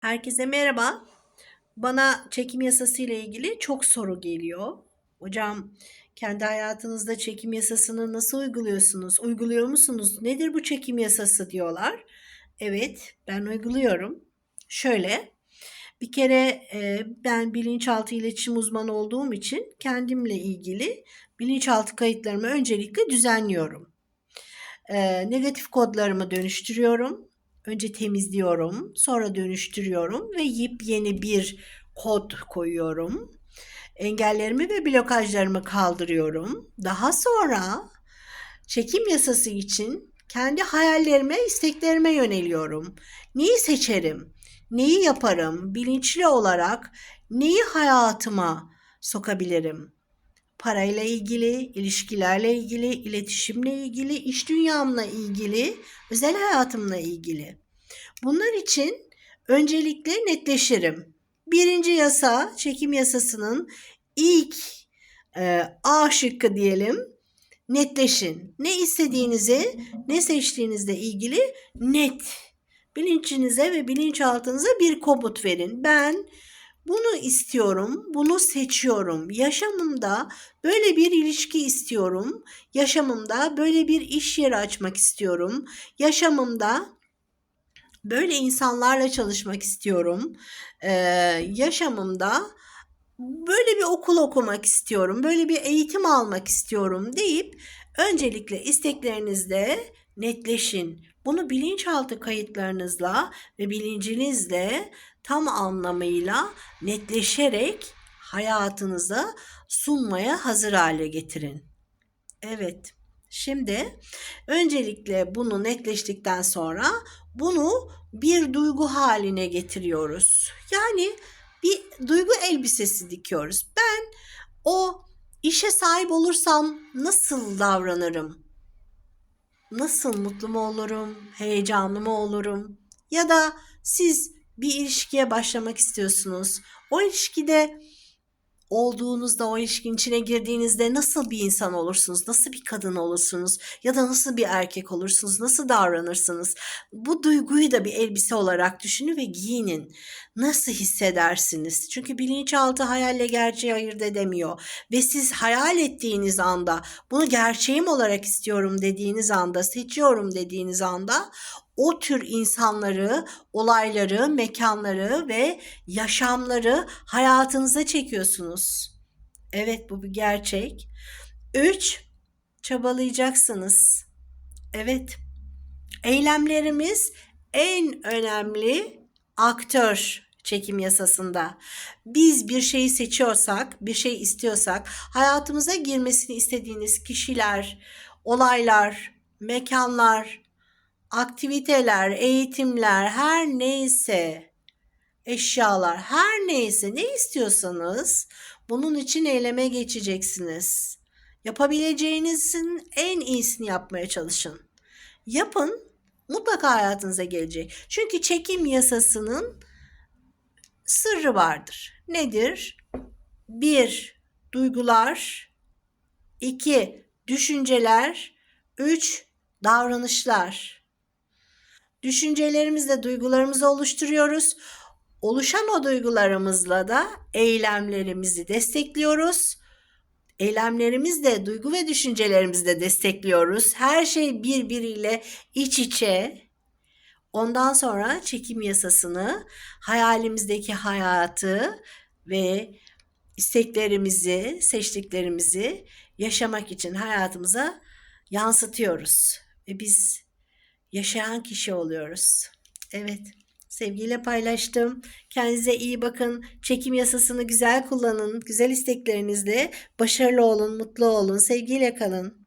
Herkese merhaba. Bana çekim yasası ile ilgili çok soru geliyor. Hocam kendi hayatınızda çekim yasasını nasıl uyguluyorsunuz? Uyguluyor musunuz? Nedir bu çekim yasası diyorlar. Evet, ben uyguluyorum. Şöyle, bir kere e, ben bilinçaltı iletişim uzmanı olduğum için kendimle ilgili bilinçaltı kayıtlarımı öncelikle düzenliyorum. E, negatif kodlarımı dönüştürüyorum. Önce temizliyorum, sonra dönüştürüyorum ve yepyeni bir kod koyuyorum. Engellerimi ve blokajlarımı kaldırıyorum. Daha sonra çekim yasası için kendi hayallerime, isteklerime yöneliyorum. Neyi seçerim? Neyi yaparım? Bilinçli olarak neyi hayatıma sokabilirim? Parayla ilgili, ilişkilerle ilgili, iletişimle ilgili, iş dünyamla ilgili, özel hayatımla ilgili. Bunlar için öncelikle netleşirim. Birinci yasa, çekim yasasının ilk e, A şıkkı diyelim. Netleşin. Ne istediğinizi, ne seçtiğinizle ilgili net. Bilincinize ve bilinçaltınıza bir komut verin. Ben bunu istiyorum, bunu seçiyorum. Yaşamımda böyle bir ilişki istiyorum. Yaşamımda böyle bir iş yeri açmak istiyorum. Yaşamımda böyle insanlarla çalışmak istiyorum. Ee, yaşamımda böyle bir okul okumak istiyorum. Böyle bir eğitim almak istiyorum deyip öncelikle isteklerinizde netleşin. Bunu bilinçaltı kayıtlarınızla ve bilincinizle tam anlamıyla netleşerek hayatınıza sunmaya hazır hale getirin. Evet. Şimdi öncelikle bunu netleştikten sonra bunu bir duygu haline getiriyoruz. Yani bir duygu elbisesi dikiyoruz. Ben o işe sahip olursam nasıl davranırım? Nasıl mutlu mu olurum? Heyecanlı mı olurum? Ya da siz bir ilişkiye başlamak istiyorsunuz. O ilişkide olduğunuzda, o ilişkin içine girdiğinizde nasıl bir insan olursunuz, nasıl bir kadın olursunuz ya da nasıl bir erkek olursunuz, nasıl davranırsınız? Bu duyguyu da bir elbise olarak düşünün ve giyinin. Nasıl hissedersiniz? Çünkü bilinçaltı hayalle gerçeği ayırt edemiyor ve siz hayal ettiğiniz anda, bunu gerçeğim olarak istiyorum dediğiniz anda, seçiyorum dediğiniz anda o tür insanları, olayları, mekanları ve yaşamları hayatınıza çekiyorsunuz. Evet bu bir gerçek. 3. Çabalayacaksınız. Evet. Eylemlerimiz en önemli aktör çekim yasasında. Biz bir şeyi seçiyorsak, bir şey istiyorsak, hayatımıza girmesini istediğiniz kişiler, olaylar, mekanlar, aktiviteler, eğitimler her neyse eşyalar her neyse ne istiyorsanız bunun için eyleme geçeceksiniz. Yapabileceğinizin en iyisini yapmaya çalışın. Yapın mutlaka hayatınıza gelecek. Çünkü çekim yasasının sırrı vardır. Nedir? Bir, duygular. iki düşünceler. Üç, davranışlar. Düşüncelerimizle duygularımızı oluşturuyoruz. Oluşan o duygularımızla da eylemlerimizi destekliyoruz. Eylemlerimizle duygu ve düşüncelerimizi de destekliyoruz. Her şey birbiriyle iç içe. Ondan sonra çekim yasasını, hayalimizdeki hayatı ve isteklerimizi, seçtiklerimizi yaşamak için hayatımıza yansıtıyoruz. Ve biz yaşayan kişi oluyoruz. Evet. Sevgiyle paylaştım. Kendinize iyi bakın. Çekim yasasını güzel kullanın. Güzel isteklerinizle başarılı olun, mutlu olun. Sevgiyle kalın.